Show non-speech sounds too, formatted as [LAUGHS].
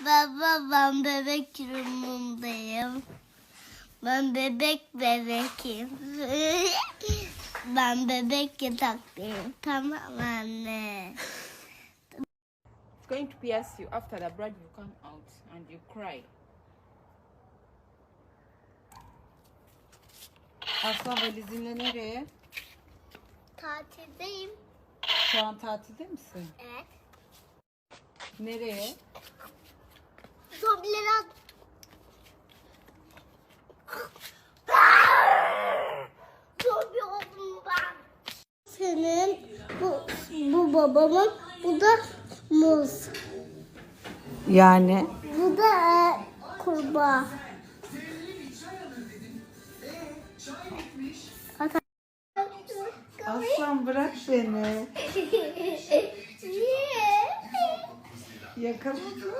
baba ben bebek durumundayım. Ben bebek bebekim. [LAUGHS] ben bebek yataktayım. Tamam anne. It's going to pierce you. After the blood, you come out and you cry. Aslan valizinle nereye? Tatildeyim. Şu an tatilde misin? Evet. Nereye? Zombileri at. Zombi oldum ben. Senin, bu, bu babamın, bu da muz. Yani Bu da e, kurbağa. Aslan bırak beni. [LAUGHS] Niye? Yakaladım.